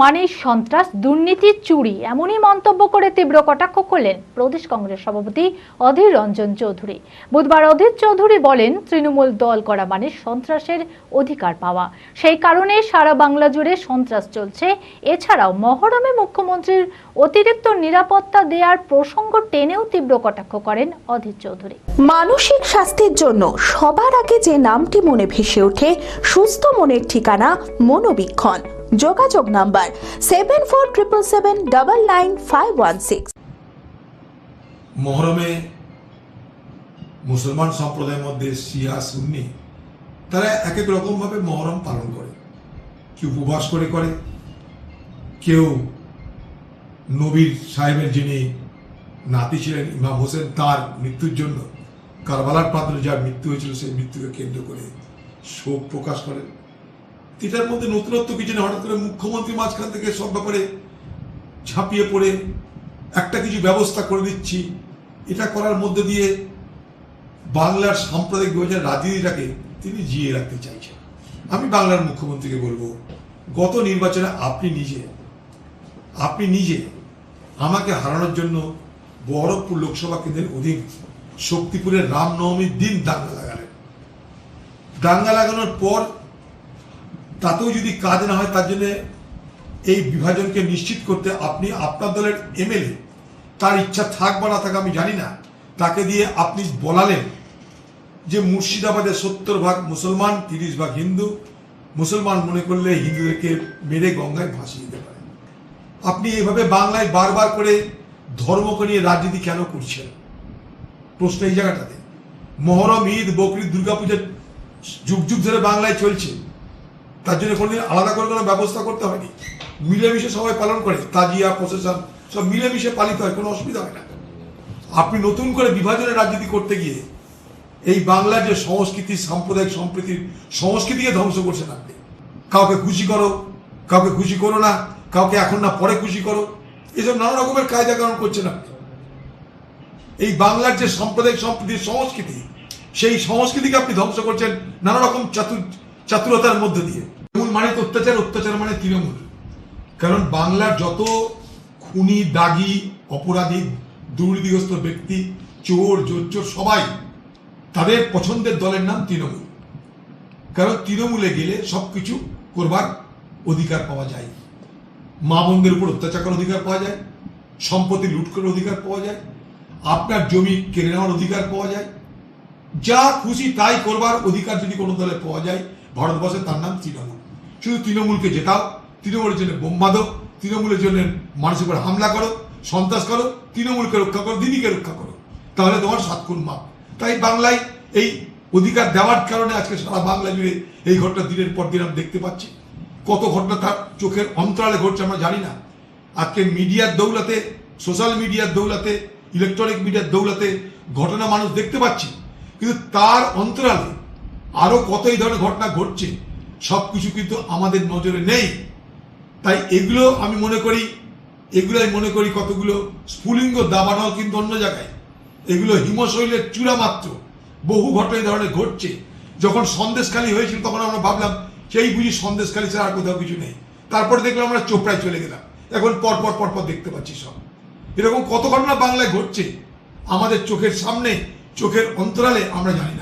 মানেই সন্ত্রাস, দুর্নীতি, চুরি, এমনই মন্তব্য করে তীব্র কটাক্ষ করলেন প্রদেশ কংগ্রেস সভাপতি অধীর রঞ্জন চৌধুরী। বুধবার অধীর চৌধুরী বলেন, তৃণমূল দল করা মানে সন্ত্রাসের অধিকার পাওয়া। সেই কারণে সারা বাংলা জুড়ে সন্ত্রাস চলছে। এছাড়াও মহরমে মুখ্যমন্ত্রীর অতিরিক্ত নিরাপত্তা দেওয়ার প্রসঙ্গ টেনেও তীব্র কটাক্ষ করেন অধীর চৌধুরী। মানসিক স্বাস্থ্যের জন্য সবার আগে যে নামটি মনে ভেসে ওঠে, সুস্থ মনের ঠিকানা মনোবীক্ষণ। যোগাযোগ number seven four triple seven double nine five one six মহরমে মুসলমান সম্প্রদায়ের মধ্যে শিয়া, সুন্নি, তারা এক এক রকমভাবে মহরম পালন করে। কেউ উপবাস করে করে, কেউ নবীর সাহেবের যিনি নাতি ছিলেন, ইমাম হোসেন, তার মৃত্যুর জন্য কারবালার প্রান্তরে যার মৃত্যু হয়েছিল, সেই মৃত্যুকে কেন্দ্র করে শোক প্রকাশ করেন। এটার মধ্যে নতুনত্ব কিছু নেই হঠাৎ করে মুখ্যমন্ত্রী মাঝখান থেকে সব ব্যাপারে ঝাঁপিয়ে পড়ে, একটা কিছু ব্যবস্থা করে দিচ্ছি। এটা করার মধ্যে দিয়ে বাংলার সাম্প্রদায়িক বিভাজনের রাজনীতিটাকে তিনি জিয়ে রাখতে চাইছেন। আমি বাংলার মুখ্যমন্ত্রীকে বলব, গত নির্বাচনে আপনি নিজে আপনি নিজে আমাকে হারানোর জন্য বহরমপুর লোকসভা কেন্দ্রের অধীন শক্তিপুরের রামনবমীর দিন দাঙ্গা লাগালেন। দাঙ্গা লাগানোর পর তাতেও যদি কাজ না হয়, তার জন্য এই বিভাজনকে নিশ্চিত করতে আপনি আপনার দলের এমএলএ, তার ইচ্ছা থাক বা না থাক আমি জানি না, তাকে দিয়ে আপনি বলালেন যে মুর্শিদাবাদে সত্তর ভাগ মুসলমান, তিরিশ ভাগ হিন্দু। মুসলমান মনে করলে হিন্দুদেরকে মেরে গঙ্গায় ভাসিয়ে দিতে পারে। আপনি এভাবে বাংলায় বারবার করে ধর্মকে নিয়ে রাজনীতি কেন করছেন? প্রশ্ন এই জায়গাটাতে। মহরম, ঈদ, বকরি, দুর্গাপূজার যুগ যুগ ধরে বাংলায় চলছে। তার জন্য কোনোদিন আলাদা করে কোনো ব্যবস্থা করতে হয়নি। মিলেমিশে সবাই পালন করে। তাজিয়া প্রসেশন সব মিলেমিশে পালিত হয়, কোনো অসুবিধা হয় না। আপনি নতুন করে বিভাজনের রাজনীতি করতে গিয়ে এই বাংলার যে সংস্কৃতি, সাম্প্রদায়িক সম্প্রীতির সংস্কৃতিকে ধ্বংস করছেন আপনি। কাউকে খুশি করো, কাউকে খুশি করো না, কাউকে এখন না পরে খুশি করো, এসব নানা রকমের কায়দা কারণ করছেন আপনি। এই বাংলার যে সাম্প্রদায়িক সম্প্রীতির সংস্কৃতি, সেই সংস্কৃতিকে আপনি ধ্বংস করছেন নানা রকম চাতুর চাতুরতার মধ্য দিয়ে। তৃণমূল মানে তো অত্যাচার অত্যাচার মানে তৃণমূল। কারণ বাংলার যত খুনি, দাগি, অপরাধী, দুর্নীতিগ্রস্ত ব্যক্তি, চোর, জোচ্চোর সবাই, তাদের পছন্দের দলের নাম তৃণমূল। কারণ তৃণমূলে গেলে সবকিছু করবার অধিকার পাওয়া যায়। মা বোনদের উপর অত্যাচার করার অধিকার পাওয়া যায়। সম্পত্তি লুট করার অধিকার পাওয়া যায়। আপনার জমি কেড়ে নেওয়ার অধিকার পাওয়া যায়। যা খুশি তাই করবার অধিকার যদি কোনো দলে পাওয়া যায় ভারতবর্ষে তার নাম তৃণমূল। শুধু তৃণমূলকে জেতাও, তৃণমূলের জন্য বোম্বাদো তৃণমূলের জন্য মানুষের উপর হামলা করো, সন্ত্রাস করো, তৃণমূলকে রক্ষা করো, দিদিকে রক্ষা করো। তাহলে তোমার সাতক্ষণ মাপ। তাই বাংলায় এই অধিকার দেওয়ার কারণে আজকে সারা বাংলা জুড়ে এই ঘটনা দিনের পর দিন আমরা দেখতে পাচ্ছি। কত ঘটনা তার চোখের অন্তরালে ঘটছে আমরা জানি না। আজকে মিডিয়ার দৌলাতে, সোশ্যাল মিডিয়ার দৌলাতে, ইলেকট্রনিক মিডিয়ার দৌলাতে ঘটনা মানুষ দেখতে পাচ্ছি। কিন্তু তার অন্তরালে আরও কত এই ধরনের ঘটনা ঘটছে, সব কিছু কিন্তু আমাদের নজরে নেই। তাই এগুলো আমি মনে করি, এগুলো আমি মনে করি কতগুলো স্ফুলিঙ্গ দাবানল কিন্তু অন্য জায়গায়। এগুলো হিমশৈলের চূড়া মাত্র। বহু ঘটনা এই ধরনের ঘটছে। যখন সন্দেশখালী হয়েছিল, তখন আমরা ভাবলাম, সেই বুঝি সন্দেশখালী ছাড়া আর কোথাও কিছু নেই। তারপরে দেখলাম আমরা চোপড়ায় চলে গেলাম। এখন পর পর পর পর দেখতে পাচ্ছি সব। এরকম কত ঘটনা বাংলায় ঘটছে, আমাদের চোখের সামনে, চোখের অন্তরালে আমরা জানি না।